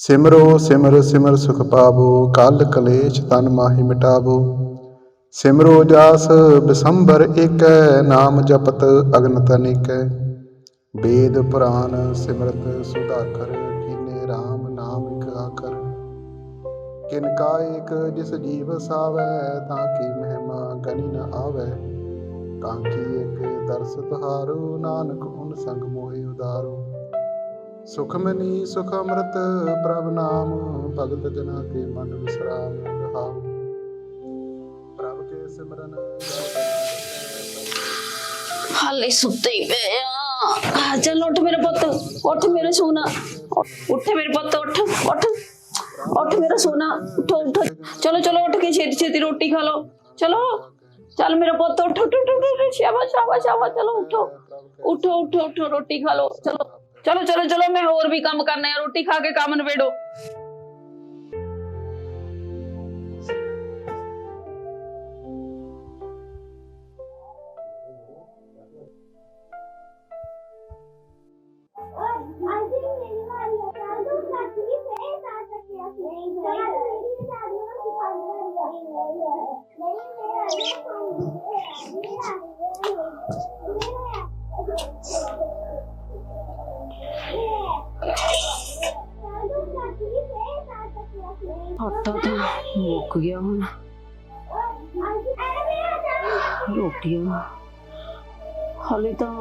ਸਿਮਰੋ ਸਿਮਰ ਸਿਮਰ ਸੁਖ ਪਾਵੋ, ਕਲ ਕਲੇਸ਼ ਤਨ ਮਾਹੀ ਮਿਟਾਵੋ। ਸਿਮਰੋ ਜਾਸ ਬਿਸੰਬਰ ਏਕੈ, ਨਾਮ ਜਪਤ ਅਗਨ ਤਨਿਕੈ ਵੇਦ ਪੁਰਾਨ ਸਿਮਰਤ ਸੁਧਾਕਰ, ਕੀਨੇ RAM ਨਾਮ ਇਕ ਆਖਰ। ਕਿਨ ਕਾ ਏਕ ਜਿਸ ਜੀਵ ਸਾਵੈ, ਤਾਂ ਕੀ ਮਹਿਮਾ ਗਨੀ ਨ ਆਵੈ। ਤਾਂ ਕੀ ਏਕ ਦਰਸ ਤੁਹਾਰੋ, ਨਾਨਕ ਹੁਨ ਸੰਗ ਮੋਹਿ ਉਦਾਰੋ। ਸੁਖ ਮਨੀ ਸੁਖ ਅੰਮ੍ਰਿਤ ਪ੍ਰਭ ਨਾਮ ਭਗਤ ਜਨਾ ਕੇ ਮਨ ਵਿਸਰਾਮ ਰਹਾਉ ਪ੍ਰਭ ਕੇ ਸਿਮਰਨ ਹਾਲੇ ਸੁੱਤੇ ਹੀ ਪਏ ਆ ਆ ਚੱਲ ਉੱਠ ਮੇਰੇ ਪੁੱਤ ਉੱਠ ਮੇਰੇ ਸੋਨਾ ਉੱਠ ਮੇਰੇ ਪੁੱਤ ਉੱਠ ਉੱਠ ਉੱਠ ਮੇਰਾ ਸੋਨਾ ਉੱਠੋ ਉੱਠ ਚਲੋ ਚਲੋ ਉੱਠ ਕੇ ਛੇਤੀ ਛੇਤੀ ਰੋਟੀ ਖਾ ਲਓ ਚਲੋ ਚੱਲ ਮੇਰਾ ਪੁੱਤ ਉੱਠ ਉੱਠ ਉੱਠ ਉੱਠ ਸ਼ਾਬਾਸ਼ ਸ਼ਾਬਾਸ਼ ਸ਼ਾਬਾਸ਼ ਚਲੋ ਉੱਠੋ ਉੱਠੋ ਉੱਠੋ ਉੱਠੋ ਰੋਟੀ ਖਾ ਲਓ ਚਲੋ ਚਲੋ ਚਲੋ ਚਲੋ ਮੈਂ ਹੋਰ ਵੀ ਕੰਮ ਕਰਨਾ ਹੈ ਰੋਟੀ ਖਾ ਕੇ ਕੰਮ ਨਵੇੜੋ ਆਟਾ ਤਾਂ ਮੁੱਕ ਗਿਆ ਹੁਣ। ਰੋਟੀਆਂ। ਹਾਲੇ ਤਾਂ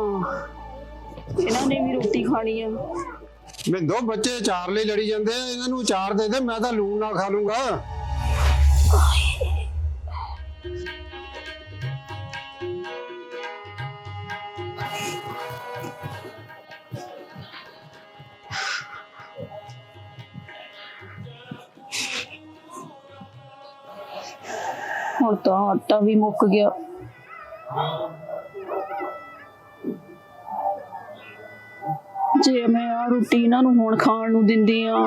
ਇਹਨਾਂ ਨੇ ਵੀ ਰੋਟੀ ਖਾਣੀ ਆ। ਮੈਂ ਦੋ ਬੱਚੇ ਚਾਰ ਲਈ ਲੜੀ ਜਾਂਦੇ ਆ, ਇਹਨਾਂ ਨੂੰ ਚਾਰ ਦੇ ਦੇ, ਮੈਂ ਤਾਂ ਲੂਣ ਨਾਲ ਖਾ ਲੂੰਗਾ। ਹੁਣ ਤਾਂ ਆਟਾ ਵੀ ਮੁੱਕ ਗਿਆ। ਜੇ ਮੈਂ ਆ ਰੋਟੀ ਇਹਨਾਂ ਨੂੰ ਹੁਣ ਖਾਣ ਨੂੰ ਦਿੰਦੀ ਆ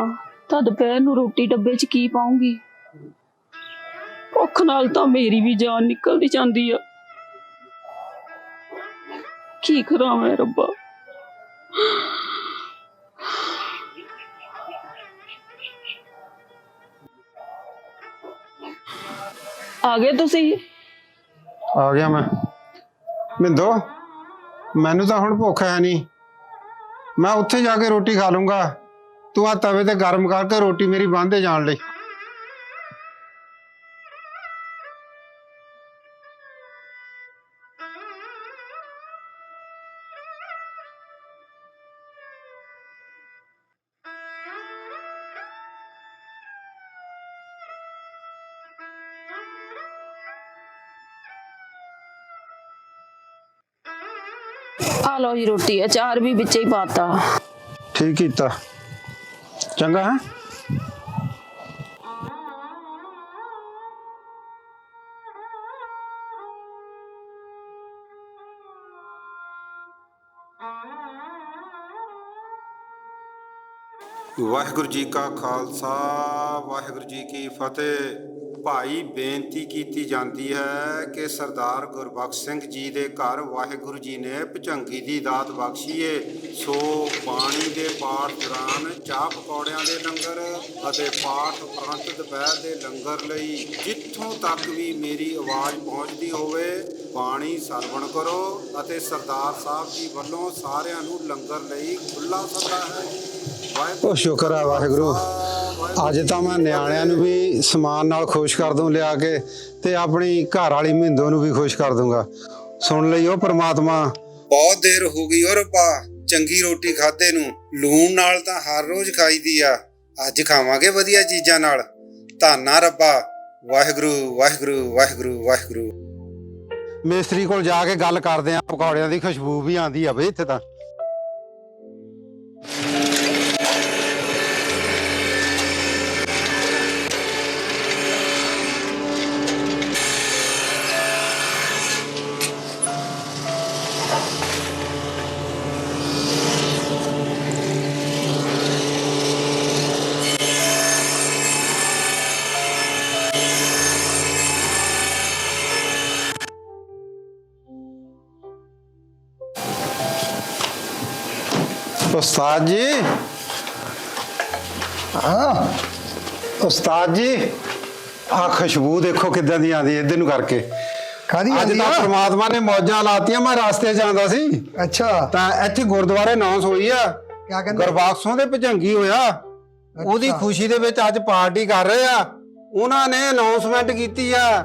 ਤਾਂ ਦੁਪਹਿਰ ਨੂੰ ਰੋਟੀ ਡੱਬੇ 'ਚ ਕੀ ਪਾਉਂਗੀ? ਭੁੱਖ ਨਾਲ ਤਾਂ ਮੇਰੀ ਵੀ ਜਾਨ ਨਿਕਲਦੀ ਜਾਂਦੀ ਆ। ਕੀ ਕਰਾਂ ਮੈਂ ਰੱਬਾ? ਆ ਗਏ ਤੁਸੀਂ? ਆ ਗਿਆ ਮੈਂ। ਮਿੰਦੋ, ਮੈਨੂੰ ਤਾਂ ਹੁਣ ਭੁੱਖ ਹੈ ਨਹੀਂ। ਮੈਂ ਉੱਥੇ ਜਾ ਕੇ ਰੋਟੀ ਖਾ ਲੂੰਗਾ। ਤੂੰ ਆ ਤਵੇ ਤੇ ਗਰਮ ਕਰਕੇ ਰੋਟੀ ਮੇਰੀ ਬੰਦੇ ਜਾਣ ਲਈ। ਆ ਲਓ ਜੀ ਰੋਟੀ ਅਚਾਰ ਵੀ ਵਿੱਚੇ ਹੀ ਪਾਤਾ। ਠੀਕ ਕੀਤਾ। ਚੰਗਾ ਹੈ। ਵਾਹਿਗੁਰੂ ਜੀ ਕਾ ਖਾਲਸਾ ਵਾਹਿਗੁਰੂ ਜੀ ਕੀ ਫਤਿਹ। ਭਾਈ ਬੇਨਤੀ ਕੀਤੀ ਜਾਂਦੀ ਹੈ ਕਿ ਸਰਦਾਰ ਗੁਰਬਖਸ਼ ਸਿੰਘ ਜੀ ਦੇ ਘਰ ਵਾਹਿਗੁਰੂ ਜੀ ਨੇ ਭੁਜੰਗੀ ਦੀ ਦਾਤ ਬਖਸ਼ੀ ਏ ਸੋ ਬਾਣੀ ਦੇ ਪਾਠ ਦੌਰਾਨ ਚਾਹ ਪਕੌੜਿਆਂ ਦੇ ਲੰਗਰ ਅਤੇ ਪਾਠ ਉਪਰੰਤ ਦੁਪਹਿਰ ਦੇ ਲੰਗਰ ਲਈ ਜਿੱਥੋਂ ਤੱਕ ਵੀ ਮੇਰੀ ਆਵਾਜ਼ ਪਹੁੰਚਦੀ ਹੋਵੇ ਬਾਣੀ ਸਰਵਣ ਕਰੋ ਅਤੇ ਸਰਦਾਰ ਸਾਹਿਬ ਜੀ ਵੱਲੋਂ ਸਾਰਿਆਂ ਨੂੰ ਲੰਗਰ ਲਈ ਖੁੱਲਾ ਸੱਦਾ ਹੈ। ਉਹ ਸ਼ੁਕਰ ਆ ਵਾਹਿਗੁਰੂ। ਅੱਜ ਤਾਂ ਮੈਂ ਨਿਆਣਿਆਂ ਨੂੰ ਵੀ ਸਮਾਨ ਨਾਲ ਖੁਸ਼ ਕਰ ਦੂੰ ਲਿਆ ਕੇ ਤੇ ਆਪਣੀ ਘਰ ਵਾਲੀ ਮਿੰਦੋ ਨੂੰ ਵੀ ਖੁਸ਼ ਕਰ ਦੂੰਗਾ। ਸੁਣ ਲਈਓ ਪ੍ਰਮਾਤਮਾ। ਬਹੁਤ ਦੇਰ ਹੋ ਗਈ ਓ ਰੱਬਾ ਚੰਗੀ ਰੋਟੀ ਖਾਦੇ ਨੂੰ। ਲੂਣ ਨਾਲ ਤਾਂ ਹਰ ਰੋਜ਼ ਖਾਈਦੀ ਆ। ਅੱਜ ਖਾਵਾਂਗੇ ਵਧੀਆ ਚੀਜ਼ਾਂ ਨਾਲ। ਧੰਨਾ ਰੱਬਾ। ਵਾਹਿਗੁਰੂ ਵਾਹਿਗੁਰੂ ਵਾਹਿਗੁਰੂ ਵਾਹਿਗੁਰੂ। ਮੇਸਤਰੀ ਕੋਲ ਜਾ ਕੇ ਗੱਲ ਕਰਦੇ ਆ ਪਕੌੜਿਆਂ ਦੀ ਖੁਸ਼ਬੂ ਵੀ ਆਂਦੀ ਆ ਬਈ ਇੱਥੇ ਤਾਂ। ਉਸਤਾਦ ਜੀ। ਹਾਂ ਉਸਤਾਦ ਜੀ ਆ ਖੁਸ਼ਬੂ ਦੇਖੋ ਕਿੱਦਾਂ ਦੀ ਆਉਂਦੀ ਇੱਧਰ ਨੂੰ ਕਰਕੇ। ਕਾਦੀ ਅੱਜ ਤਾਂ ਪ੍ਰਮਾਤਮਾ ਨੇ ਮੌਜਾਂ ਲਾਤੀਆਂ ਮੈਂ ਰਸਤੇ ਆਉਂਦਾ ਸੀ। ਅੱਛਾ। ਤਾਂ ਇੱਥੇ ਗੁਰਦੁਆਰੇ ਅਨਾਉਂਸ ਹੋਈ ਆ। ਕਿਆ ਕਹਿੰਦੇ? ਗੁਰਬਖਸ਼ੋਂ ਦੇ ਭਜੰਗੀ ਹੋਇਆ। ਉਹਦੀ ਖੁਸ਼ੀ ਦੇ ਵਿੱਚ ਅੱਜ ਪਾਰਟੀ ਕਰ ਰਹੇ ਆ। ਉਹਨਾਂ ਨੇ ਅਨਾਉਂਸਮੈਂਟ ਕੀਤੀ ਆ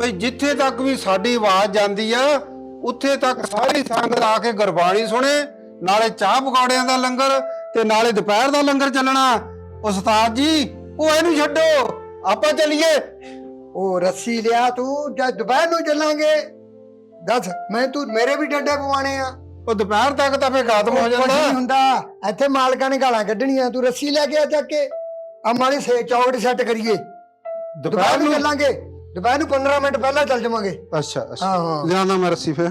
ਭਈ ਜਿੱਥੇ ਤੱਕ ਵੀ ਸਾਡੀ ਆਵਾਜ਼ ਜਾਂਦੀ ਆ ਉੱਥੇ ਤੱਕ ਸਾਰੀ ਸੰਗਤ ਆ ਕੇ ਗੁਰਬਾਣੀ ਸੁਣੇ। ਨਾਲੇ ਚਾਹ ਪਕੌੜਿਆਂ ਦਾ ਲੰਗਰ ਤੇ ਨਾਲੇ ਦੁਪਹਿਰ ਦਾ ਲੰਗਰ ਚੱਲਣਾ। ਉਸਤਾਦ ਜੀ ਉਹ ਇਹਨੂੰ ਛੱਡੋ। ਆਪਾਂ ਚੱਲੀਏ। ਉਹ ਰੱਸੀ ਲਿਆ ਤੂੰ ਜਦ ਦੁਪਹਿਰ ਨੂੰ ਚੱਲਾਂਗੇ। ਦੱਸ ਮੈਂ ਤੂੰ ਮੇਰੇ ਵੀ ਡੰਡੇ ਪਵਾਣੇ ਆ। ਉਹ ਦੁਪਹਿਰ ਤੱਕ ਤਾਂ ਫੇ ਖਤਮ ਹੋ ਕੁਛ ਨਹੀਂ ਜਾਂਦਾ ਹੁੰਦਾ। ਇੱਥੇ ਮਾਲਕਾਂ ਨੇ ਗਾਲਾਂ ਕੱਢਣੀਆਂ। ਤੂੰ ਰੱਸੀ ਲੈ ਕੇ ਆ ਚੱਕ ਕੇ। ਆ ਮਾੜੀ ਸੇ ਚੌਕਟ ਸੈੱਟ ਕਰੀਏ। ਦੁਪਹਿਰ ਨੂੰ ਚੱਲਾਂਗੇ। ਦੁਪਹਿਰ ਨੂੰ 15 ਮਿੰਟ ਪਹਿਲਾਂ ਚੱਲ ਜਾਵਾਂਗੇ। ਅੱਛਾ ਅੱਛਾ। ਹਾਂ ਹਾਂ। ਲਿਆਣਾ ਮੈਂ ਰੱਸੀ ਫੇ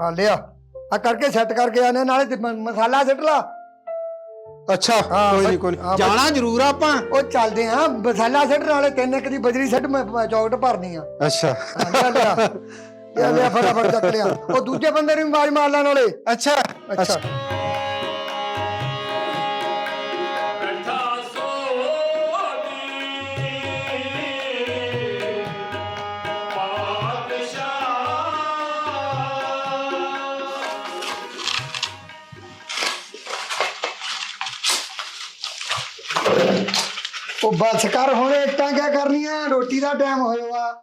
ਆ ਲਿਆ। ਆ ਕਰਕੇ ਸੈੱਟ ਕਰਕੇ ਆਨੇ ਨਾਲੇ ਤੇ ਮ- ਮਸਾਲਾ ਸਿੱਟ ਲਾ। ਅੱਛਾ ਹਾਂ, ਕੋਈ ਬਸ- ਨਹੀਂ ਕੋਈ ਹਾਂ, ਨੀ। ਬਸ- ਜਾਣਾ ਜ਼ਰੂਰ ਆ ਆਪਾਂ। ਉਹ ਚੱਲਦੇ ਆ ਮਸਾਲਾ ਸਿੱਟ ਨਾਲੇ ਤਿੰਨ ਇੱਕ ਦੀ ਬਜਰੀ ਸਿੱਟ ਮੈਂ ਮੈਂ ਚੌਕਟ ਭਰਨੀ ਆ। ਅੱਛਾ। ਹਾਂ, ਲਿਆ ਲਿਆ ਲਿਆ ਲਿਆ ਫਟਾਫਟ ਚੱਕ ਲਿਆ। ਉਹ ਦੂਜੇ ਬੰਦੇ ਨੂੰ ਵੀ ਆਵਾਜ਼ ਮਾਰ ਲੈਣ ਵਾਲੇ। ਅੱਛਾ। ਅੱਛਾ। ਬਸ ਕਰ ਹੁਣ ਇੱਟਾਂ ਕਿਆ ਕਰਨੀਆਂ? ਰੋਟੀ ਦਾ ਟਾਈਮ ਹੋਇਆ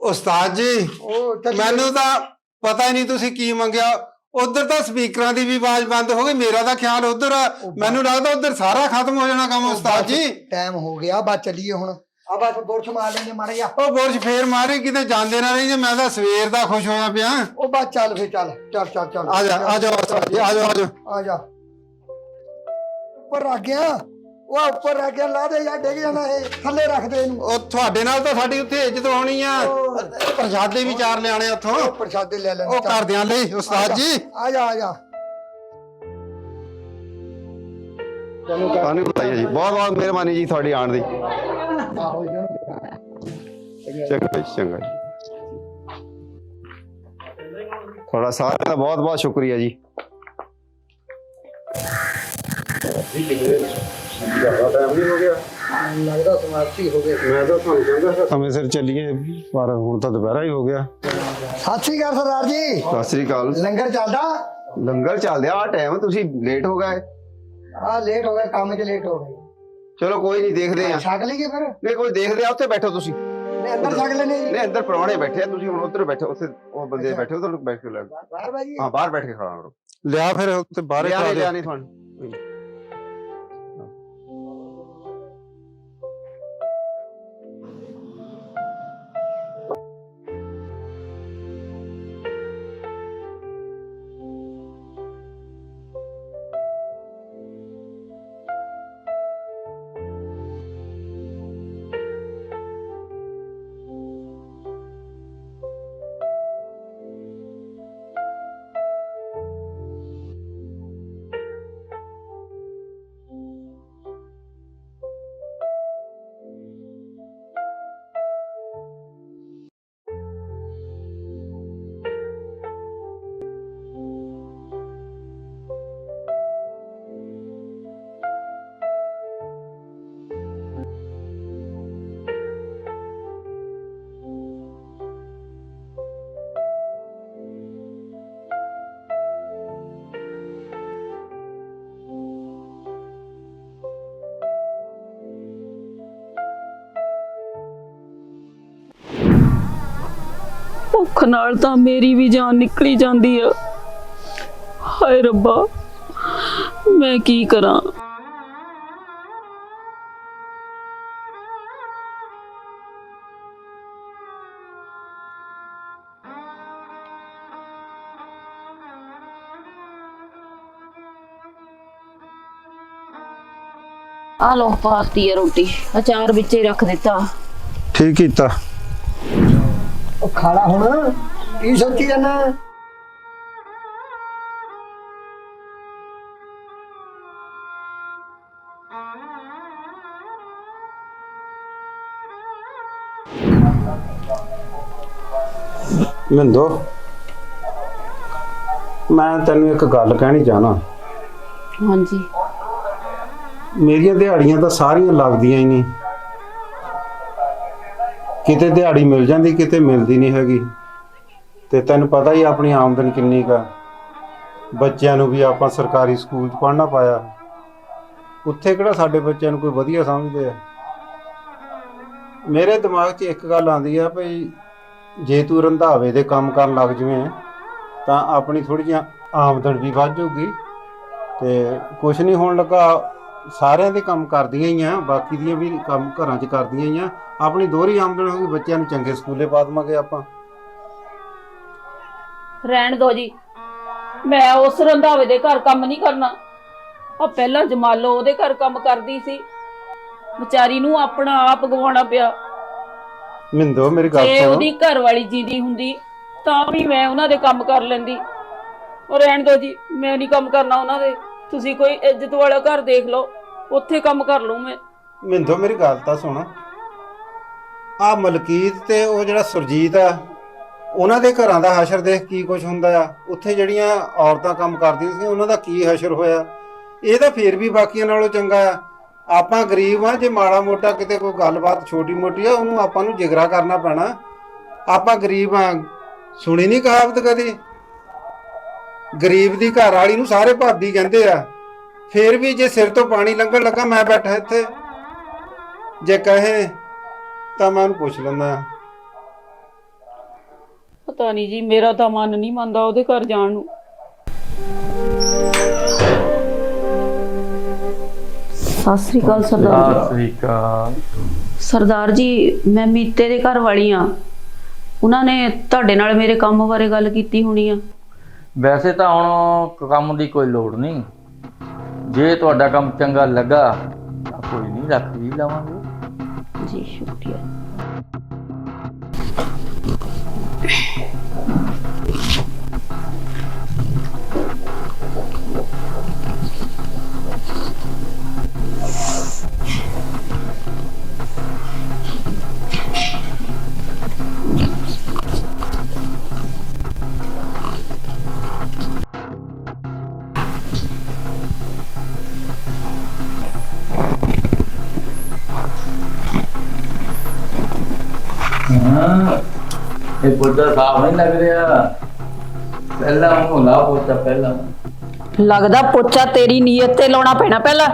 ਉਸਤਾਦ ਜੀ ਉਹ ਮੈਨੂੰ ਤਾਂ ਪਤਾ ਹੀ ਨਹੀਂ ਤੁਸੀਂ ਕੀ ਮੰਗਿਆ। ਉਧਰ ਤਾਂ ਸਪੀਕਰਾਂ ਦੀ ਵੀ ਆਵਾਜ਼ ਬੰਦ ਹੋ ਗਈ ਮੇਰਾ ਤਾਂ ਖਿਆਲ ਉਧਰ ਆ। ਮੈਨੂੰ ਲੱਗਦਾ ਉਧਰ ਸਾਰਾ ਖਤਮ ਹੋ ਜਾਣਾ ਕੰਮ ਉਸਤਾਦ ਜੀ। ਟਾਈਮ ਹੋ ਗਿਆ ਬਸ ਚੱਲੀਏ ਹੁਣ। ਆ ਬਸ ਬੁਰਸ਼ ਮਾਰ ਲੈਂਦੇ ਮਾਰੇ ਆ ਉਹ ਬੁਰਜ ਫੇਰ ਮਾਰੇ ਕਿਤੇ ਜਾਂਦੇ ਨਾ ਰਹੀ ਜੇ ਮੈਂ ਤਾਂ ਸਵੇਰ ਦਾ ਖੁਸ਼ ਹੋਇਆ ਪਿਆ। ਉਹ ਬਸ ਚੱਲ ਫੇ ਚੱਲ ਚੱਲ ਚੱਲ ਚੱਲ। ਆ ਜਾ ਆ ਜਾ ਉਸਤਾਦ ਜੀ ਆ ਜਾ ਆ ਜਾ। ਆ ਜਾ। ਉੱਪਰ ਰੱਖ ਗਿਆ। ਉਹ ਉੱਪਰ ਰੱਖ ਗਿਆ ਲਾ ਦੇ ਯਾਰ ਡਿੱਗ ਜਾਣਾ ਇਹ ਥੱਲੇ ਰੱਖ ਦੇ ਇਹਨੂੰ। ਉਹ ਤੁਹਾਡੇ ਨਾਲ ਤਾਂ ਸਾਡੀ ਉੱਥੇ ਇੱਜ਼ਤ ਹੋਣੀ ਆ। ਪ੍ਰਸ਼ਾਦੇ ਵੀ ਚਾਰ ਲਿਆਣੇ ਉੱਥੋਂ। ਉਹ ਪ੍ਰਸ਼ਾਦੇ ਲੈ ਲੈਣੇ ਉਹ ਕਰਦਿਆਂ ਲਈ ਉਸਤਾਦ ਜੀ ਆ ਜਾ ਆ ਜਾ। ਤੁਹਾਨੂੰ ਬਤਾਈਏ ਜੀ? ਬਹੁਤ ਬਹੁਤ ਮਿਹਰਬਾਨੀ ਜੀ ਤੁਹਾਡੀ ਆਉਣ ਦੀ। ਆਹੋ ਜੀ। ਚੰਗਾ ਜੀ ਚੰਗਾ ਜੀ। ਤੁਹਾਡਾ ਸਾਰਿਆਂ ਦਾ ਬਹੁਤ ਬਹੁਤ ਸ਼ੁਕਰੀਆ ਜੀ। ਲੱਗਦਾ ਸਮਾਪਤੀ ਹੋ ਗਈ ਮੈਂ ਤਾਂ ਤੁਹਾਨੂੰ ਕਹਿੰਦਾ ਸਮੇਂ ਸਿਰ ਚੱਲੀਏ ਪਰ ਹੁਣ ਤਾਂ ਦੁਪਹਿਰਾ ਹੀ ਹੋ ਗਿਆ। ਸਤਿ ਸ੍ਰੀ ਅਕਾਲ ਸਰਦਾਰ ਜੀ। ਸਤਿ ਸ੍ਰੀ ਅਕਾਲ। ਲੰਗਰ ਚੱਲਦਾ? ਲੰਗਰ ਚੱਲਦਿਆ ਆ ਟਾਈਮ ਤੁਸੀਂ ਲੇਟ ਹੋ ਗਏ। ਆ ਲੇਟ ਹੋ ਗਿਆ ਕੰਮ 'ਚ ਲੇਟ ਹੋ ਗਏ। ਚਲੋ ਕੋਈ ਨਹੀਂ ਦੇਖਦੇ ਆ ਛਕ ਲਈਏ ਫਿਰ? ਨਹੀਂ ਕੋਈ ਦੇਖਦੇ ਆ ਉੱਥੇ ਬੈਠੋ ਤੁਸੀਂ। ਨਹੀਂ ਅੰਦਰ ਛਕ ਲੈਣੇ ਜੀ। ਨਹੀਂ ਅੰਦਰ ਪ੍ਰਾਹੁਣੇ ਬੈਠੇ ਆ ਤੁਸੀਂ ਹੁਣ ਉੱਧਰ ਬੈਠੋ ਉੱਥੇ ਉਹ ਬੰਦੇ ਅੱਛਾ। ਬੈਠੇ ਉਧਰ ਬੈਠ ਕੇ ਲੈ ਬਾਹਰ ਬਾਜੀ ਹਾਂ ਬਾਹਰ ਬੈਠ ਕੇ ਖੜਾ ਕਰੋ। ਲਿਆ ਫਿਰ ਉੱਤੇ ਬਾਹਰ ਲਿਆ ਖਾ ਨਹੀਂ ਦੇ ਲਿਆ ਨਹੀਂ ਤੁਹਾਨੂੰ ਭੁੱਖ ਨਾਲ ਤਾਂ ਮੇਰੀ ਵੀ ਜਾਨ ਨਿਕਲੀ ਜਾਂਦੀ ਆ। ਹਾਏ ਰੱਬਾ ਮੈਂ ਕੀ ਕਰਾਂ? ਆ ਲੋ ਪਾਤੀ ਰੋਟੀ। ਅਚਾਰ ਵਿੱਚ ਹੀ ਰੱਖ ਦਿੱਤਾ। ਠੀਕ ਕੀਤਾ? ਖਾਲਾ ਹੁਣ ਕੀ ਸੋਚੀ ਜਾਨਾ ਮਿੰਦੋ ਮੈਂ ਤੈਨੂੰ ਇੱਕ ਗੱਲ ਕਹਿਣੀ ਚਾਹਨਾ। ਹਾਂਜੀ। ਮੇਰੀਆਂ ਦਿਹਾੜੀਆਂ ਤਾਂ ਸਾਰੀਆਂ ਲੱਗਦੀਆਂ ਹੀ ਨਹੀਂ। ਕਿਤੇ ਦਿਹਾੜੀ ਮਿਲ ਜਾਂਦੀ, ਕਿਤੇ ਮਿਲਦੀ ਨਹੀਂ ਹੈਗੀ। ਤੇ ਤੈਨੂੰ ਪਤਾ ਹੀ ਆਪਣੀ ਆਮਦਨ ਕਿੰਨੀ ਕਾ ਬੱਚਿਆਂ ਨੂੰ ਵੀ ਆਪਾਂ ਸਰਕਾਰੀ ਸਕੂਲ 'ਚ ਪੜ੍ਹਨਾ ਪਾਇਆ। ਉੱਥੇ ਕਿਹੜਾ ਸਾਡੇ ਬੱਚਿਆਂ ਨੂੰ ਕੋਈ ਵਧੀਆ ਸਮਝਦੇ ਆ? ਮੇਰੇ ਦਿਮਾਗ 'ਚ ਇੱਕ ਗੱਲ ਆਉਂਦੀ ਆ ਭਈ ਜੇ ਤੂੰ ਰੰਧਾਵੇ ਦੇ ਕੰਮ ਕਰਨ ਲੱਗ ਜਵੇਂ, ਤਾਂ ਆਪਣੀ ਥੋੜੀ ਜਿਹੀ ਆਮਦਨ ਵੀ ਵੱਧ ਜਾਊਗੀ ਤੇ ਕੁਛ ਨਹੀਂ ਹੋਣ ਲੱਗਾ ਸਾਰਿਆਂ ਦੇ ਕੰਮ ਕਰਦੀਆਂ ਹੀ ਆ ਬਾਕੀ ਦੀਆਂ ਵੀ ਕੰਮ ਘਰਾਂ 'ਚ ਕਰਦੀਆਂ ਹੀ ਆ। ਆਪਣੀ ਦੋਹਰੀ ਆਮਦਨ ਹੋਊਗੀ ਬੱਚਿਆਂ ਨੂੰ ਚੰਗੇ ਸਕੂਲੇ ਪਾ ਦੇਵਾਂਗੇ ਆਪਾਂ। ਰਹਿਣ ਦੋ ਜੀ। ਮੈਂ ਉਸ ਰੰਧਾਵੇ ਦੇ ਘਰ ਕੰਮ ਨਹੀਂ ਕਰਨਾ। ਆ ਪਹਿਲਾਂ ਜਮਾਲੋ ਉਹਦੇ ਘਰ ਕੰਮ ਕਰਦੀ ਸੀ। ਵਿਚਾਰੀ ਨੂੰ ਆਪਣਾ ਆਪ ਗਵਾਉਣਾ ਪਿਆ। ਮਿੰਦੋ ਮੇਰੀ ਗੱਲ ਜੇ ਸੁਣੋ। ਉਹਦੀ ਘਰ ਵਾਲੀ ਜੀਦੀ ਹੁੰਦੀ ਤਾਂ ਵੀ ਮੈਂ ਉਹਨਾਂ ਦੇ ਕੰਮ ਕਰ ਲੈਂਦੀ। ਉਹ ਰਹਿਣ ਦੋ ਜੀ ਮੈਂ ਨਹੀਂ ਕੰਮ ਕਰਨਾ ਉਹਨਾਂ ਦੇ। ਤੁਸੀਂ ਕੋਈ ਇੱਜ਼ਤ ਵਾਲਾ ਘਰ ਦੇਖ ਲਓ, ਉੱਥੇ ਕੰਮ ਕਰ ਲਊ ਮੈਂ। ਮਿੰਦੋ, ਮੇਰੀ ਗੱਲ ਤਾਂ ਸੁਣ। ਆ ਮਲਕੀਤ ਤੇ ਉਹ ਜਿਹੜਾ ਸੁਰਜੀਤ ਆ, ਉਹਨਾਂ ਦੇ ਘਰਾਂ ਦਾ ਹਸ਼ਰ ਦੇਖ ਕੀ ਕੁਝ ਹੁੰਦਾ ਆ? ਉੱਥੇ ਜਿਹੜੀਆਂ ਔਰਤਾਂ ਕੰਮ ਕਰਦੀਆਂ ਸੀ, ਉਹਨਾਂ ਦਾ ਕੀ ਹਸ਼ਰ ਹੋਇਆ? ਇਹ ਤਾਂ ਫੇਰ ਵੀ ਬਾਕੀਆਂ ਨਾਲੋਂ ਚੰਗਾ ਆ। ਆਪਾਂ ਗਰੀਬ ਆ, ਜੇ ਮਾੜਾ ਮੋਟਾ ਕਿਤੇ ਕੋਈ ਗੱਲਬਾਤ ਛੋਟੀ ਮੋਟੀ ਆ, ਉਹਨੂੰ ਆਪਾਂ ਨੂੰ ਜਿਗਰਾ ਕਰਨਾ ਪੈਣਾ। ਆਪਾਂ ਗਰੀਬ ਆ, ਸੁਣੀ ਨਹੀਂ ਕਹਾਵਤ ਕਦੀ? ਗਰੀਬ ਦੀ ਘਰ ਵਾਲੀ ਨੂੰ ਸਾਰੇ ਭਾਬੀ ਕਹਿੰਦੇ ਆ। ਫੇਰ ਵੀ ਜੇ ਸਿਰ ਤੋਂ ਪਾਣੀ ਲੰਘਣ ਲੱਗਾ ਮੈਂ ਬੈਠਾ ਇੱਥੇ। ਜੇ ਕਹੇ ਤਾਂ ਮੈਂ ਉਹਨੂੰ ਪੁੱਛ ਲੈਂਦਾ। ਪਤਾ ਨਹੀਂ ਜੀ ਮੇਰਾ ਤਾਂ ਮਨ ਨਹੀਂ ਮੰਨਦਾ ਉਹਦੇ ਘਰ ਜਾਣ ਨੂੰ। ਸਤਿ ਸ੍ਰੀ ਅਕਾਲ ਸਰਦਾਰ ਸਤਿ ਸ੍ਰੀ ਅਕਾਲ। ਸਰਦਾਰ ਜੀ ਮੈਂ ਮੀਤੇ ਦੇ ਘਰ ਵਾਲੀ ਆ। ਉਹਨਾਂ ਨੇ ਤੁਹਾਡੇ ਨਾਲ ਮੇਰੇ ਕੰਮ ਬਾਰੇ ਗੱਲ ਕੀਤੀ ਹੋਣੀ ਆ। ਵੈਸੇ ਤਾਂ ਹੁਣ ਕੰਮ ਦੀ ਕੋਈ ਲੋੜ ਨਹੀਂ। ਜੇ ਤੁਹਾਡਾ ਕੰਮ ਚੰਗਾ ਲੱਗਾ, ਤਾਂ ਕੋਈ ਨਹੀਂ, ਰੱਖ ਵੀ ਲਵਾਂਗੇ। ਜੀ, ਸ਼ੁਕਰੀਆ। ਪੋਚਾ ਸਾਫ਼ ਨਹੀਂ ਲੱਗ ਰਿਹਾ। ਪਹਿਲਾਂ ਮੂੰਹ ਲਾ ਪੋਚਾ ਪਹਿਲਾਂ। ਲੱਗਦਾ ਪੋਚਾ ਤੇਰੀ ਨੀਅਤ ਤੇ ਲਾਉਣਾ ਪੈਣਾ ਪਹਿਲਾਂ।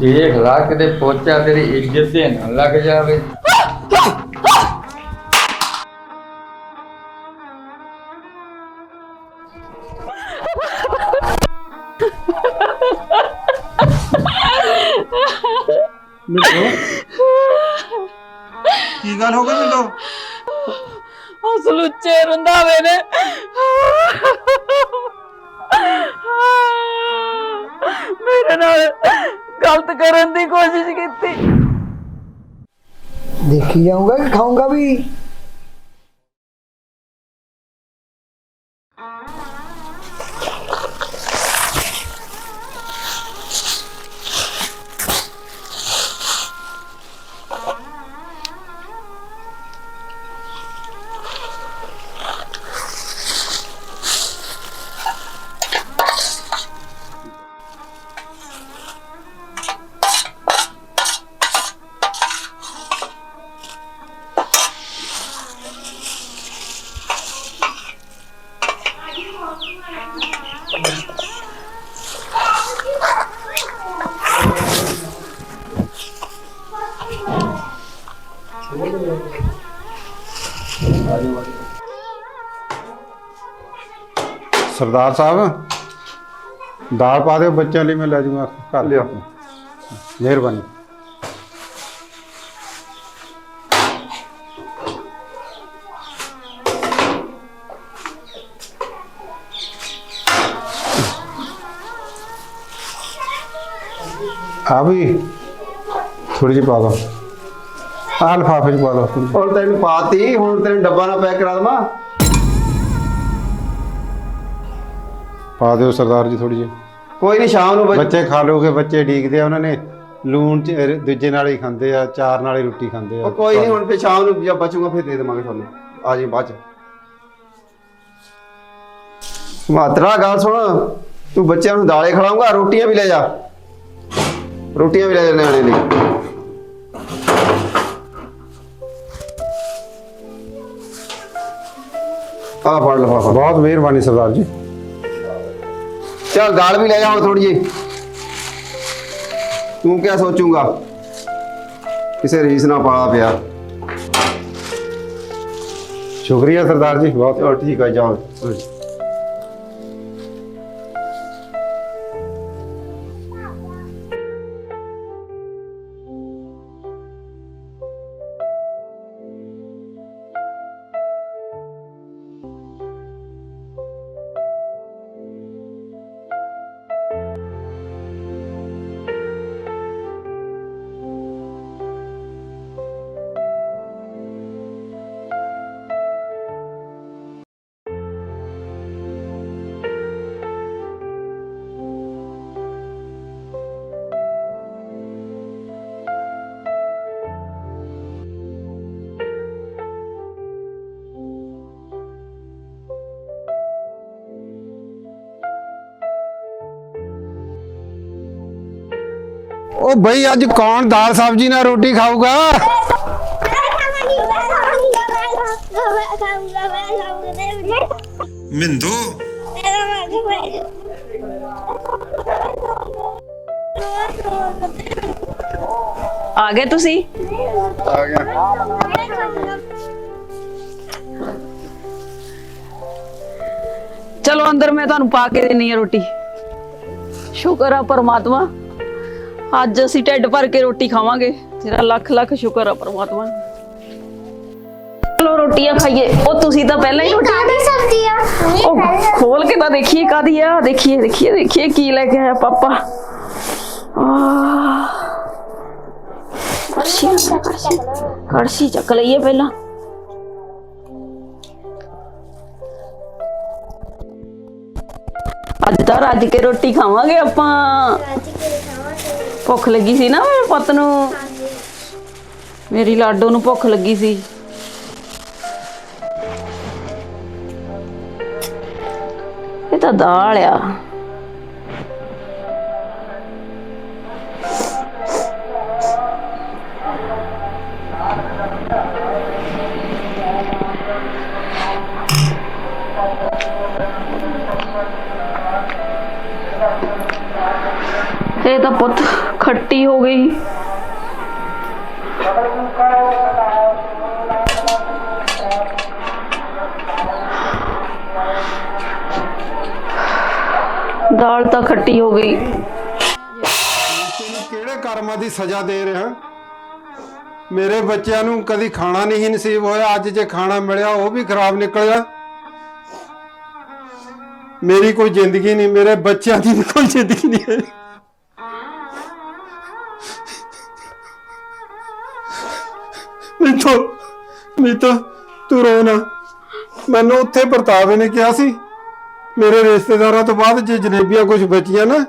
ਦੇਖ ਲਾ ਕਿਤੇ ਪੋਚਾ ਤੇਰੀ ਇੱਜ਼ਤ ਤੇ ਨਾ ਲੱਗ ਜਾਵੇ। ਮਿੰਦੋ ਕੀ ਗੱਲ ਹੋ ਗਈ ਮਿੰਦੋ ਉਸ ਲੁੱਚੇ ਰੰਧਾਵੇ ਨੇ। ਮੇਰੇ ਨਾਲ ਗਲਤ ਕਰਨ ਦੀ ਕੋਸ਼ਿਸ਼ ਕੀਤੀ। ਦੇਖੀ ਜਾਊਂਗਾ ਕਿ ਖਾਊਂਗਾ ਵੀ? ਸਰਦਾਰ ਸਾਹਿਬ ਦਾਲ ਪਾ ਦਿਓ ਬੱਚਿਆਂ ਲਈ ਮੈਂ ਲੈ ਜਾਊਂਗਾ ਘਰ ਲਿਆ। ਮਿਹਰਬਾਨੀ ਆ ਵੀ ਥੋੜੀ ਜਿਹੀ ਪਾ ਦੋ ਆਹ ਲਿਫਾਫੇ ਚ ਪਾ ਦੋ ਥੋੜ੍ਹੀ ਜਿਹੀ। ਹੁਣ ਤੈਨੂੰ ਪਾਤੀ ਹੁਣ ਤੈਨੂੰ ਡੱਬਾ ਨਾ ਪੈਕ ਕਰਾ ਦਵਾਂ ਪਾ ਦਿਓ ਸਰਦਾਰ ਜੀ ਥੋੜੀ ਜਿਹੀ। ਕੋਈ ਨਹੀਂ ਸ਼ਾਮ ਨੂੰ ਬੱਚ- ਬੱਚੇ ਖਾ ਲੋਗੇ ਬੱਚੇ ਡੀਕਦੇ ਆ ਉਹਨਾਂ ਨੇ। ਲੂਣ ਚ ਦੂਜੇ ਨਾਲ ਹੀ ਖਾਂਦੇ ਆ ਚਾਰ ਨਾਲ ਹੀ ਰੋਟੀ ਖਾਂਦੇ ਆ। ਉਹ ਕੋਈ ਨਹੀਂ ਹੁਣ ਫੇ ਸ਼ਾਮ ਨੂੰ ਜਦ ਬਚੂਗਾ ਫੇਰ ਦੇ ਦੇਵਾਂਗੇ ਤੁਹਾਨੂੰ। ਆ ਜੀ ਬਾਅਦ ਚ। ਮਾਤਰਾ ਗੱਲ ਸੁਣ। ਤੂੰ ਬੱਚਿਆਂ ਨੂੰ ਦਾਲੇ ਖਿਲਾਉਂਗਾ ਰੋਟੀਆਂ ਵੀ ਲੈ ਜਾ। ਰੋਟੀਆਂ ਵੀ ਲੈ ਜਾਣੇ ਆਣੇ ਲਈ। ਆ ਫੜ ਲਫਾਫਾ ਬਹੁਤ ਮਿਹਰਬਾਨੀ ਸਰਦਾਰ ਜੀ। ਚੱਲ ਦਾਲ ਵੀ ਲੈ ਜਾ ਹੁਣ ਥੋੜੀ ਜੀ ਤੂੰ ਕਿਆ ਸੋਚੂਗਾ? ਕਿਸੇ ਰੀਸ ਨਾ ਪਾਲਾ ਪਿਆ। ਸ਼ੁਕਰੀਆ ਸਰਦਾਰ ਜੀ ਬਹੁਤ ਠੀਕ ਆ ਜਾਓ। ਉਹ ਬਈ ਅੱਜ ਕੌਣ ਦਾਲ ਸਬਜ਼ੀ ਨਾਲ ਰੋਟੀ ਖਾਊਗਾ ਮਿੰਦੂ ਆ ਗਏ ਤੁਸੀਂ ਚਲੋ ਅੰਦਰ ਮੈਂ ਤੁਹਾਨੂੰ ਪਾ ਕੇ ਦੇਣੀ ਆ ਰੋਟੀ ਸ਼ੁਕਰ ਆ ਪਰਮਾਤਮਾ ਅੱਜ ਅਸੀਂ ਢਿੱਡ ਭਰ ਕੇ ਰੋਟੀ ਖਾਵਾਂਗੇ ਤੇਰਾ ਲੱਖ ਲੱਖ ਸ਼ੁਕਰ ਆ ਪਰਮਾਤਮਾ ਚਲੋ ਰੋਟੀਆਂ ਖਾਈਏ ਉਹ ਤੁਸੀਂ ਤਾਂ ਪਹਿਲਾਂ ਹੀ ਰੋਟੀ ਕਾਦੀ ਸਬਜ਼ੀ ਆ ਉਹ ਖੋਲ ਕੇ ਤਾਂ ਦੇਖੀਏ ਕਾਦੀ ਆ ਦੇਖੀਏ ਦੇਖੀਏ ਦੇਖੀਏ ਕੀ ਲੈ ਕੇ ਆਇਆ ਪਾਪਾ ਆਹ ਕੜਛੀ ਕੜਛੀ ਕੜਛੀ ਚੱਕ ਲਈਏ ਪਹਿਲਾਂ ਅੱਜ ਤਾਂ ਰੱਜ ਕੇ ਰੋਟੀ ਖਾਵਾਂਗੇ ਆਪਾਂ ਭੁੱਖ ਲੱਗੀ ਸੀ ਨਾ ਮੇਰੇ ਪੁੱਤ ਨੂੰ? ਮੇਰੀ ਲਾਡੋ ਨੂੰ ਭੁੱਖ ਲੱਗੀ ਸੀ। ਇਹ ਤਾਂ ਦਾਲ ਆ। ਇਹ ਤਾਂ ਪੁੱਤ ਖੱਟੀ ਹੋ ਗਈ। ਦਾਲ ਤਾਂ ਖੱਟੀ ਹੋ ਗਈ। ਕਿਹੜੇ ਕਰਮਾਂ ਦੀ ਸਜ਼ਾ ਦੇ ਰਿਹਾ ਮੇਰੇ ਬੱਚਿਆਂ ਨੂੰ ਕਦੀ ਖਾਣਾ ਨਹੀਂ ਨਸੀਬ ਹੋਇਆ, ਅੱਜ ਜੇ ਖਾਣਾ ਮਿਲਿਆ, ਉਹ ਵੀ ਖਰਾਬ ਨਿਕਲਿਆ। ਮੇਰੀ ਕੋਈ ਜ਼ਿੰਦਗੀ ਨਹੀਂ, ਮੇਰੇ ਬੱਚਿਆਂ ਦੀ ਕੋਈ ਜ਼ਿੰਦਗੀ ਨਹੀਂ ਹੈ ਮਿੱਤੋ ਮਿੱਤੋ ਤੂੰ ਰੋ ਨਾ। ਮੈਨੂੰ ਉੱਥੇ ਪ੍ਰਤਾਪ ਨੇ ਕਿਹਾ ਸੀ, ਮੇਰੇ ਰਿਸ਼ਤੇਦਾਰਾਂ ਤੋਂ ਬਾਅਦ ਜੇ ਜਲੇਬੀਆਂ ਕੁਝ ਬਚੀਆਂ ਨਾ,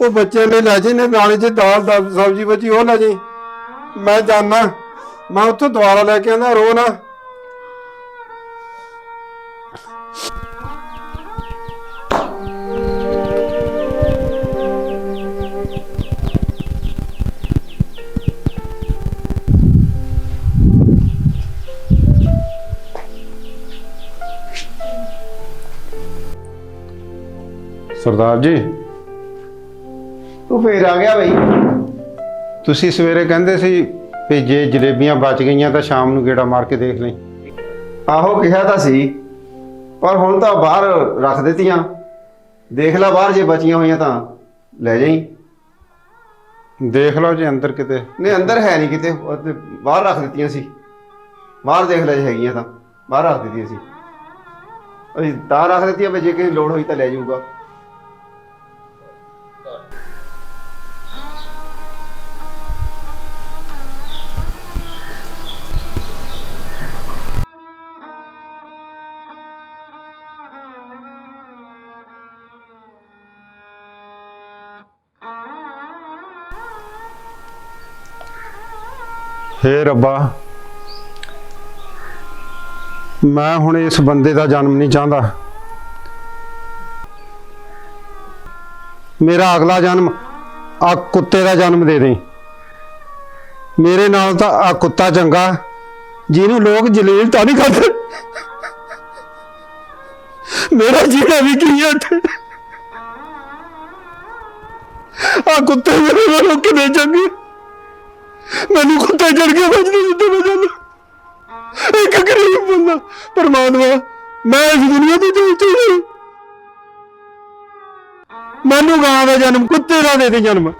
ਉਹ ਬੱਚਿਆਂ ਨੇ ਲੈ ਜੇ ਨੇ ਨਾਲੇ ਜੇ ਦਾਲ ਦਾ ਸਬਜ਼ੀ ਬਚੀ ਉਹ ਲੈ ਜੇ ਮੈਂ ਜਾਣਾ ਮੈਂ ਉੱਥੋਂ ਦੁਬਾਰਾ ਲੈ ਕੇ ਆਂਦਾ ਰੋ ਨਾ। ਸਰਦਾਰ ਜੀ। ਤੂੰ ਫੇਰ ਆ ਗਿਆ ਬਈ। ਤੁਸੀਂ ਸਵੇਰੇ ਕਹਿੰਦੇ ਸੀ ਵੀ ਜੇ ਜਲੇਬੀਆਂ ਬਚ ਗਈਆਂ ਤਾਂ ਸ਼ਾਮ ਨੂੰ ਗੇੜਾ ਮਾਰ ਕੇ ਦੇਖ ਲਈ। ਆਹੋ ਕਿਹਾ ਤਾਂ ਸੀ ਪਰ ਹੁਣ ਤਾਂ ਬਾਹਰ ਰੱਖ ਦਿੱਤੀਆਂ। ਦੇਖ ਲੈ ਬਾਹਰ ਜੇ ਬਚੀਆਂ ਹੋਈਆਂ ਤਾਂ। ਲੈ ਜਾਈ। ਦੇਖ ਲਓ ਜੇ ਅੰਦਰ ਕਿਤੇ। ਨਹੀਂ ਅੰਦਰ ਹੈ ਨਹੀਂ ਕਿਤੇ। ਉਹ ਤੇ ਬਾਹਰ ਰੱਖ ਦਿੱਤੀਆਂ ਸੀ। ਬਾਹਰ ਦੇਖ ਲੈ ਜੇ ਹੈਗੀਆਂ ਤਾਂ। ਬਾਹਰ ਰੱਖ ਦਿੱਤੀਆਂ ਸੀ। ਅਸੀਂ ਤਾਂ ਰੱਖ ਦਿੱਤੀਆਂ ਵੀ ਜੇ ਕਿਸੇ ਲੋੜ ਹੋਈ ਤਾਂ ਲੈ ਜਾਊਗਾ। ਹੇ ਰੱਬਾ, ਮੈਂ ਹੁਣ ਇਸ ਬੰਦੇ ਦਾ ਜਨਮ ਨਹੀਂ ਚਾਹੁੰਦਾ। ਮੇਰਾ ਅਗਲਾ ਜਨਮ ਆ ਕੁੱਤੇ ਦਾ ਜਨਮ ਦੇ ਦੇ ਮੇਰੇ ਨਾਲ ਤਾਂ ਆ ਕੁੱਤਾ ਚੰਗਾ, ਜਿਹਨੂੰ ਲੋਕ ਜਲੀਲ ਤਾਂ ਨਹੀਂ ਕਰਦੇ ਮੇਰਾ ਜੀਣਾ ਵੀ ਕੀ ਹੈ ਆ ਕੁੱਤੇ ਮੇਰੇ ਨਾਲੋਂ ਕਿਵੇਂ ਚੰਗੇ? ਮੈਨੂੰ ਕੁੱਤੇ ਚੜ ਕੇ ਵੱਜਦੇ ਮੈਂ ਜਾਂਦਾ ਇੱਕ ਗਰੀਬ ਬੰਦਾ ਪਰਮਾਤਮਾ ਮੈਂ ਇਸ ਦੁਨੀਆ ਤੋਂ ਚਲ ਚੁੱਕੀ ਮੈਨੂੰ ਗਾਂ ਦਾ ਜਨਮ ਕੁੱਤੇ ਦਾ ਦੇ ਦੇ ਜਨਮ।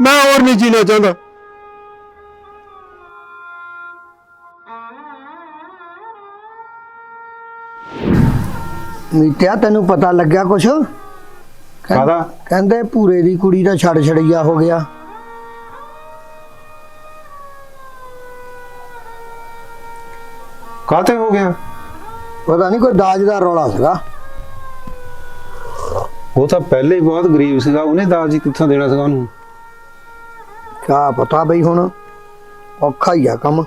ਮੈਂ ਹੋਰ ਨਹੀਂ ਜੀਣਾ ਚਾਹੁੰਦਾ। ਮੀਤਿਆ ਤੈਨੂੰ ਪਤਾ ਲੱਗਿਆ ਕੁਛ? ਕਾਹਦਾ? ਕਹਿੰਦੇ ਭੂਰੇ ਦੀ ਕੁੜੀ ਦਾ ਛੜ ਛੜਈਆ ਹੋ ਗਿਆ। ਕਾਤੇ ਹੋ ਗਿਆ? ਪਤਾ ਨਹੀਂ ਕੋਈ ਦਾਜ ਦਾ ਰੌਲਾ ਸੀਗਾ। ਉਹ ਤਾਂ ਪਹਿਲੇ ਹੀ ਬਹੁਤ ਗਰੀਬ ਸੀਗਾ ਉਹਨੇ ਦਾਜ ਹੀ ਕਿੱਥੋਂ ਦੇਣਾ ਸੀਗਾ ਉਹਨੂੰ? ਕਿਆ ਪਤਾ ਬਈ ਹੁਣ ਔਖਾ ਹੀ ਆ ਕੰਮ।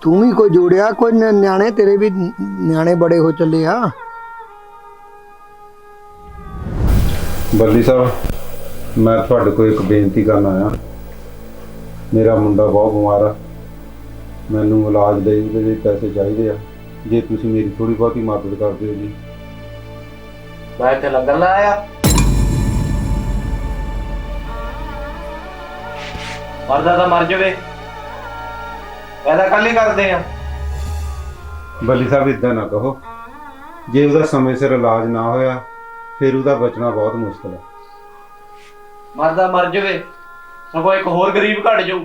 ਤੂੰ ਵੀ ਕੋਈ ਜੋੜਿਆ ਕੋਈ ਨਿ- ਨਿਆਣੇ ਤੇਰੇ ਵੀ ਨਿਆਣੇ ਬੜੇ ਹੋ ਚੱਲੇ ਆ। ਬੱਲੀ ਸਾਹਿਬ ਮੈਂ ਤੁਹਾਡੇ ਕੋਲ ਇੱਕ ਬੇਨਤੀ ਕਰਨ ਆਇਆ। ਮੇਰਾ ਮੁੰਡਾ ਬਹੁਤ ਬਿਮਾਰ ਆ। ਮੈਨੂੰ ਇਲਾਜ ਲਈ ਉਹਦੇ ਲਈ ਪੈਸੇ ਚਾਹੀਦੇ ਆ। ਜੇ ਤੁਸੀਂ ਮੇਰੀ ਥੋੜੀ ਬਹੁਤੀ ਮਦਦ ਕਰ ਦਿਓ ਜੀ। ਮੈਂ ਤੇ ਲੰਗਰ ਲਾਇਆ ਮਰਦਾ ਤਾਂ ਮਰ ਜਾਵੇ। ਪੈਦਾ ਕੱਲ ਹੀ ਕਰਦੇ ਆ। ਬੱਲੀ ਸਾਹਿਬ ਇਦਾਂ ਨਾ ਕਹੋ। ਜੇ ਉਹਦਾ ਸਮੇਂ ਸਿਰ ਇਲਾਜ ਨਾ ਹੋਇਆ ਫਿਰ ਉਹਦਾ ਬਚਣਾ ਬਹੁਤ ਮੁਸ਼ਕਲ ਹੈ ਮਰਦਾ ਮਰ ਜਾਵੇ। ਸਗੋਂ ਇੱਕ ਹੋਰ ਗਰੀਬ ਘਟ ਜਾਊ।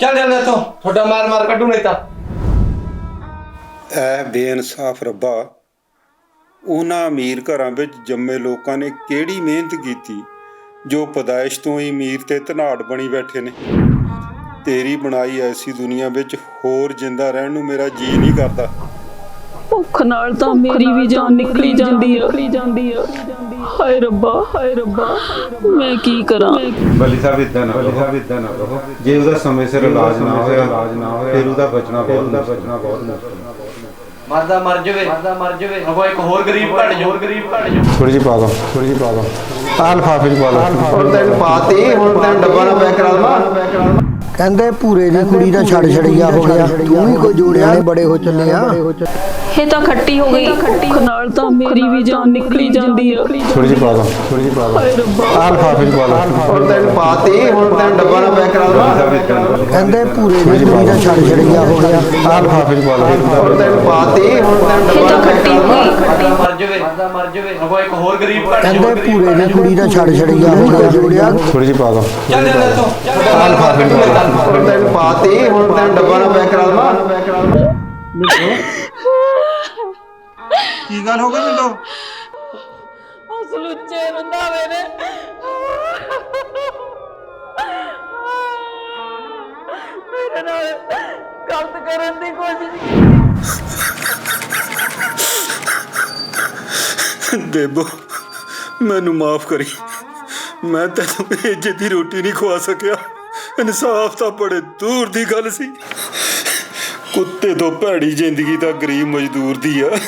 ਚੱਲ ਚੱਲ ਇੱਥੋਂ ਤੁਹਾਡਾ ਮਾਰ ਮਾਰ ਕੱਢੂ ਨਹੀਂ ਤਾਂ। ਐ ਬੇਇਨਸਾਫ ਰੱਬਾ ਉਹਨਾਂ ਅਮੀਰ ਘਰਾਂ ਵਿੱਚ ਜੰਮੇ ਲੋਕਾਂ ਨੇ ਕਿਹੜੀ ਮਿਹਨਤ ਕੀਤੀ ਜੋ ਪਦਾਇਸ਼ ਤੋਂ ਹੀ ਅਮੀਰ ਤੇ ਧਨਾੜ ਬਣੀ ਬੈਠੇ ਨੇ? ਤੇਰੀ ਬਣਾਈ ਐਸੀ ਦੁਨੀਆ ਵਿੱਚ ਹੋਰ ਜਿੰਦਾ ਰਹਿਣ ਨੂੰ ਮੇਰਾ ਜੀ ਨਹੀਂ ਕਰਦਾ। ਭੁੱਖ ਨਾਲ ਤਾਂ ਮੇਰੀ ਵੀ ਜਾਨ ਨਿਕਲੀ ਜਾਂਦੀ ਜਾਂਦੀ ਆ। ਹਾਏ ਰੱਬਾ ਹਾਏ ਰੱਬਾ। ਮੈਂ ਕੀ ਕਰਾਂ? ਬੱਲੀ ਸਾਹਿਬ ਇਦਾਂ ਨਾ ਬੱਲੀ ਸਾਹਿਬ ਇਦਾਂ ਨਾ ਕਹੋ ਜੇ ਉਹਦਾ ਸਮੇਂ ਸਿਰ ਇਲਾਜ ਨਾ ਹੋਇਆ ਇਲਾਜ ਨਾ ਹੋਇਆ ਫਿਰ ਉਹਦਾ ਬਚਣਾ ਬਹੁਤ ਬਚਣਾ ਬਹੁਤ ਮੁਸ਼ਕਲ। ਹੈ ਮਰਦਾ ਮਰ ਜਾਵੇ। ਮਰਦਾ ਮਰ ਜਾਵੇ। ਸਗੋਂ ਇੱਕ ਹੋਰ ਗਰੀਬ ਘਟ ਜਾਊ ਹੋਰ ਗਰੀਬ ਘਟ ਜਾਊ ਥੋੜੀ ਜਿਹੀ ਪਾ ਦੋ ਥੋੜੀ ਜਿਹੀ ਪਾ ਦੋ। ਆਹ ਲਿਫਾਫੇ ਚ ਪਾ ਦੋ। ਹੁਣ ਤੈਨੂੰ ਪਾਤੀ ਹੁਣ ਤੈਨੂੰ ਡੱਬਾ ਨਾ ਪੈਕ ਕਰਾ ਦਵਾਂ। ਕਹਿੰਦੇ ਭੂਰੇ ਦੀ ਕੁੜੀ ਦਾ ਛੜ ਛੜਈਆ ਹੋ ਗਿਆ। ਤੂੰ ਵੀ ਕੋਈ ਜੋੜਿਆ। ਬੜੇ ਹੋ ਚੱਲੇ ਆ। ਇਹ ਤਾਂ ਖੱਟੀ ਹੋ ਗਈ। ਭੁੱਖ ਨਾਲ ਤਾਂ ਮੇਰੀ ਵੀ ਜਾਨ ਨਿਕਲੀ ਜਾਂਦੀ ਆ। ਥੋੜੀ ਜਿਹੀ ਪਾ ਦੋ ਥੋੜੀ ਜਿਹੀ ਪਾ ਦੋ ਆਹ ਲਿਫਾਫੇ ਚ ਪਾ ਦੋ ਹੁਣ ਤੈਨੂੰ ਪਾਤੀ ਹੁਣ ਤੈਨੂੰ ਡੱਬਾ ਨਾ ਪੈਕ ਕਰਾ ਦਵਾਂ ਕਹਿੰਦੇ ਭੂਰੇ ਦੀ ਕੁੜੀ ਦਾ ਛੜ ਛੜਈਆ ਹੋ ਗਿਆ ਆਹ ਲਿਫਾਫੇ ਚ ਪਾ ਦੋ ਹੁਣ ਤੈਨੂੰ ਪਾਤੀ ਹੁਣ ਤੈਨੂੰ ਇਹ ਡੱਬਾ ਪੈਕ ਖੱਟੀ ਕਰਾ ਹੋ ਦਵਾਂ ਗਈ। ਮਰਦਾ ਮਰ ਜਾਵੇ। ਮਰ ਜਾਵੇ। ਸਗੋਂ ਇੱਕ ਹੋਰ ਗਰੀਬ ਜਾਊ ਕਹਿੰਦੇ ਭੂਰੇ ਦੀ ਕੁੜੀ ਦਾ ਛੜ ਛੜਈਆ ਹੋ ਗਿਆ ਜੋੜਿਆ ਥੋੜੀ ਜਿਹੀ ਪਾ ਦੋ ਚੱਲ ਚੱਲ ਆਹ ਲਿਫਾਫੇ ਚ ਪਾ ਦੋ ਹੁਣ ਤੈਨੂੰ ਪਾਤੀ ਹੁਣ ਤੈਨੂੰ ਡੱਬਾ ਨਾ ਪੈਕ ਕਰਾ ਦਵਾਂ ਕੀ ਗੱਲ ਹੋ ਗਈ ਮਿੰਦੋ ਉਸ ਲੁੱਚੇ ਬੰਦਾ ਮੇਰੇ ਮੇਰੇ ਨਾਲ ਗਲਤ ਕਰਨ ਦੀ ਕੋਸ਼ਿਸ਼ ਕੀਤੀ। ਬੇਬੋ ਮੈਨੂੰ ਮਾਫ ਕਰੀ। ਮੈਂ ਤੈਨੂੰ ਇੱਜ਼ਤ ਦੀ ਰੋਟੀ ਨਹੀਂ ਖਵਾ ਸਕਿਆ। ਇਨਸਾਫ ਤਾਂ ਬੜੇ ਦੂਰ ਦੀ ਗੱਲ ਸੀ। ਕੁੱਤੇ ਤੋਂ ਭੈੜੀ ਜ਼ਿੰਦਗੀ ਤਾਂ ਗਰੀਬ ਮਜ਼ਦੂਰ ਦੀ ਆ।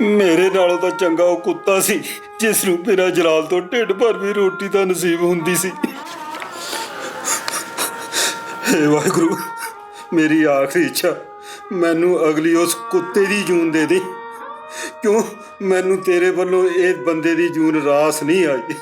ਮੇਰੇ ਨਾਲੋਂ ਤਾਂ ਚੰਗਾ ਉਹ ਕੁੱਤਾ ਸੀ, ਜਿਸ ਨੂੰ ਬਿਨਾਂ ਜਲਾਲ ਤੋਂ ਢਿੱਡ ਭਰ ਵੀ ਰੋਟੀ ਤਾਂ ਨਸੀਬ ਹੁੰਦੀ ਸੀ। ਹੇ ਵਾਹਿਗੁਰੂ, ਮੇਰੀ ਆਖਰੀ ਇੱਛਾ, ਮੈਨੂੰ ਅਗਲੀ ਉਸ ਕੁੱਤੇ ਦੀ ਜੂਨ ਦੇ ਦੇ। ਕਿਉਂ? ਮੈਨੂੰ ਤੇਰੇ ਵੱਲੋਂ ਇਹ ਬੰਦੇ ਦੀ ਜੂਨ ਰਾਸ ਨਹੀਂ ਆਈ।